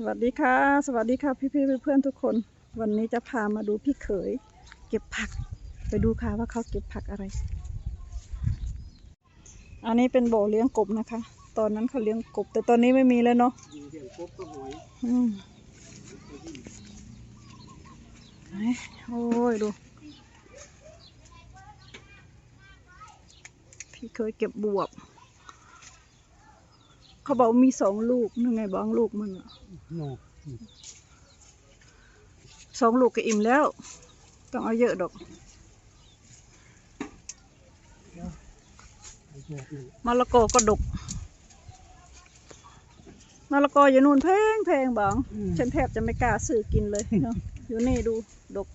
สวัสดีค่ะ สวัสดีค่ะพี่พี่ๆเพื่อนๆทุกคน วันนี้จะพามาดูพี่เขย เก็บผัก ไปดูค่ะว่าเขาเก็บผักอะไร อันนี้เป็นบ่อเลี้ยงกบนะคะ ตอนนั้นเขาเลี้ยงกบ แต่ตอนนี้ไม่มีแล้วเนาะมีเสียงกบก็หอยอืมไหนโอ้ยดู พี่เคยเก็บบวบ เขาบอกมีสองลูกนึงไงบางลูกมันอะโน่สองลูกก็อิ่มแล้ว ต้องเอาเยอะดอกไอ้พวกนี้มะละกอก็ดกมะละกออยู่นู่นแพงแพงบางฉันแทบจะไม่กล้าซื้อกินเลยเนาะอยู่นี่ดูดก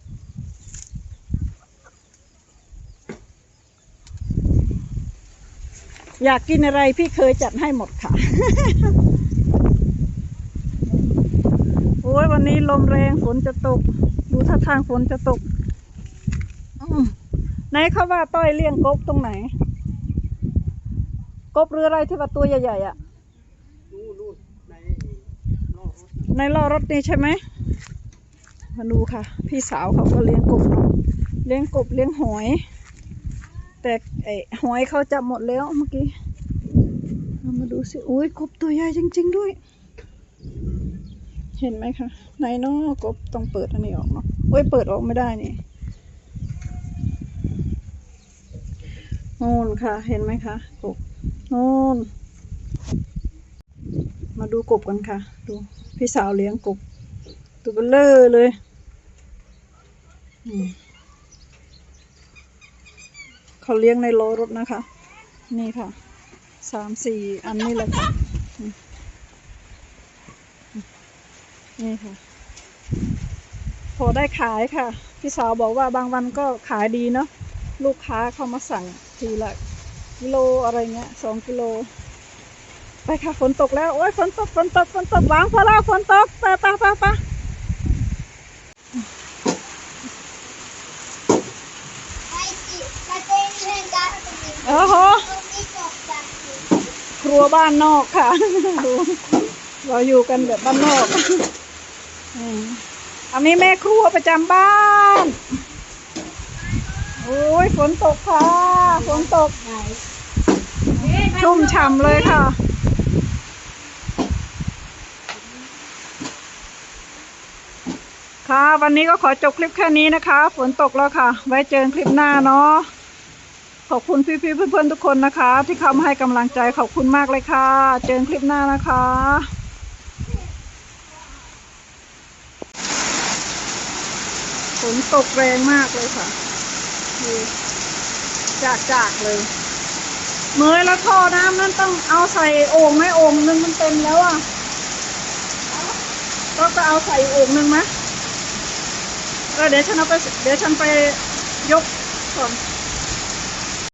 อยากกินอะไรพี่เคยจัดให้หมดค่ะ โอ้ยวันนี้ลมแรงฝนจะตก ดูท่าทางฝนจะตกไหนเขาว่าต้อยเลี้ยงกบตรงไหน กบหรืออะไรที่ว่าตัวใหญ่ๆอะนู่นนู่นในนอะในล้อรถนี่ใช่ไหมมาดูค่ะ พี่สาวเขาก็เลี้ยงกบเลี้ยงกบเลี้ยงหอย แต่ไอหอยเขาจับหมดแล้วเมื่อกี้เอามาดูสิอุ้ยกบตัวใหญ่จริง ๆด้วย เห็นไหมคะไหนนาะกบต้องเปิดอันนี้ออกเนาะเว้ยเปิดออกไม่ได้นี่นู่นค่ะ เห็นไหมคะกบนู่นมาดูกบกันค่ะ ดูพี่สาวเลี้ยงกบตัวเบลเลอร์เลย อืม เขาเลี้ยงในโลรถนะคะ นี่ค่ะสามสี่อันนี่แหละค่ะ นี่ค่ะ พอได้ขายค่ะ พี่สาวบอกว่าบางวันก็ขายดีเนาะลูกค้าเข้ามาสั่งทีละกิโลอะไรเงี้ยสองกิโล ไปค่ะฝนตกแล้ว โอ้ยฝนตกฝนตกฝนตกวางพอแล้วฝนตกไปไปไปไป โอ้โหครัวบ้านนอกค่ะ ดู เราอยู่กันแบบบ้านนอกอันนี้แม่ครัวประจำบ้านโอ้ยฝนตกค่ะ ฝนตกชุ่มฉ่ำเลยค่ะ ค่ะ วันนี้ก็ขอจบคลิปแค่นี้นะคะ ฝนตกแล้วค่ะ ไว้เจอกันคลิปหน้าเนาะ ขอบคุณพี่ๆเพื่อนๆทุกคนนะคะ ที่เข้ามาให้กำลังใจขอบคุณมากเลยค่ะ เจอกันคลิปหน้านะคะฝนตกแรงมากเลยค่ะจากจากเลย เมยแล้วท่อน้ำนั้นต้องเอาใส่โอ่งไหมโอ่งนึงมันเต็มแล้วอะก็จะเอาใส่โอ่งนึงไหมเออเดี๋ยวฉันเอาไปเดี๋ยวฉันไปยกก่อน